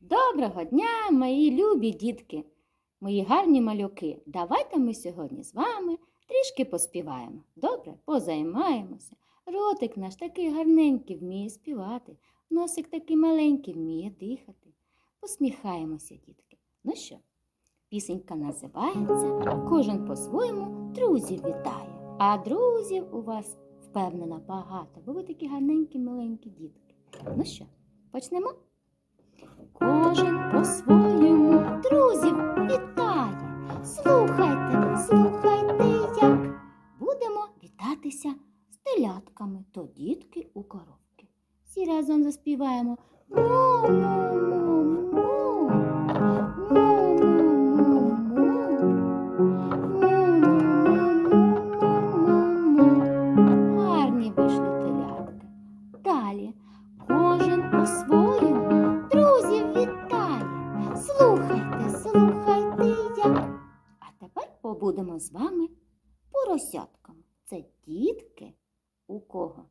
Доброго дня, мої любі дітки, мої гарні малюки. Давайте ми сьогодні з вами трішки поспіваємо. Добре, позаймаємося. Ротик наш такий гарненький вміє співати, носик такий маленький вміє дихати. Посміхаємося, дітки. Ну що, пісенька називається Кожен по-своєму друзів вітає. А друзів у вас впевнена багато, бо ви такі гарненькі, маленькі дітки. Ну що, почнемо? Кожен по-своєму друзів вітає. Слухайте, слухайте, як будемо вітатися з телятками, то дітки у коробки. Всі разом заспіваємо. Му-му-му-му. Побудемо з вами поросятками. Це дітки у кого?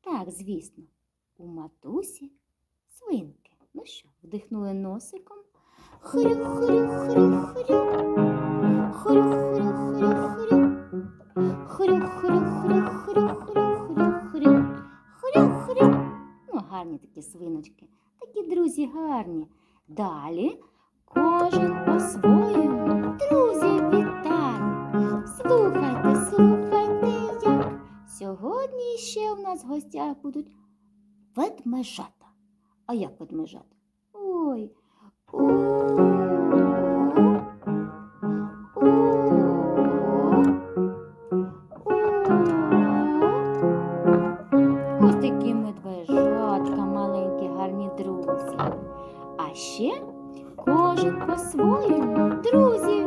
Так, звісно, у матусі свинки. Ну що, вдихнули носиком. Хрю, хрю, хрю, хрю. Хрю, хрю, хрю, хрю. Хрю, хрю, хрю, хрю, хрю, хрю, хрю. Хрю, хрю. Ну, гарні такі свиночки. Такі друзі гарні. Далі кожен по-своєму нас в гостях будуть ведмежата. А як ведмежата? Ой. Ось такі медвежатка, маленькі, гарні друзі. А ще кожен по-своєму друзів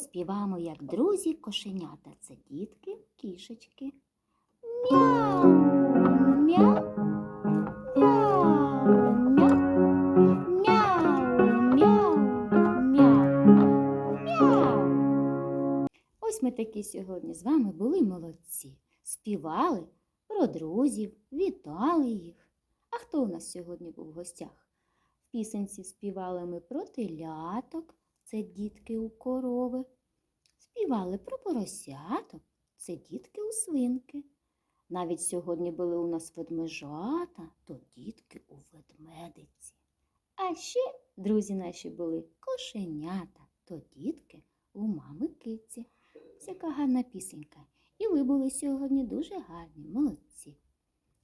поспіваємо, як друзі кошенята. Це дітки, кішечки. Мяу, мяу, мяу, мяу, мяу, мяу, мяу. Ось ми такі сьогодні з вами були молодці. Співали про друзів, вітали їх. А хто у нас сьогодні був в гостях? В пісенці співали ми про теляток, це дітки у корови. Співали про поросяток, це дітки у свинки. Навіть сьогодні були у нас ведмежата, то дітки у ведмедиці. А ще, друзі наші, були кошенята, то дітки у мами киці. Ось яка гарна пісенька. І ви були сьогодні дуже гарні, молодці.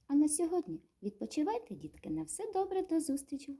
А на сьогодні відпочивайте, дітки, на все добре, до зустрічі!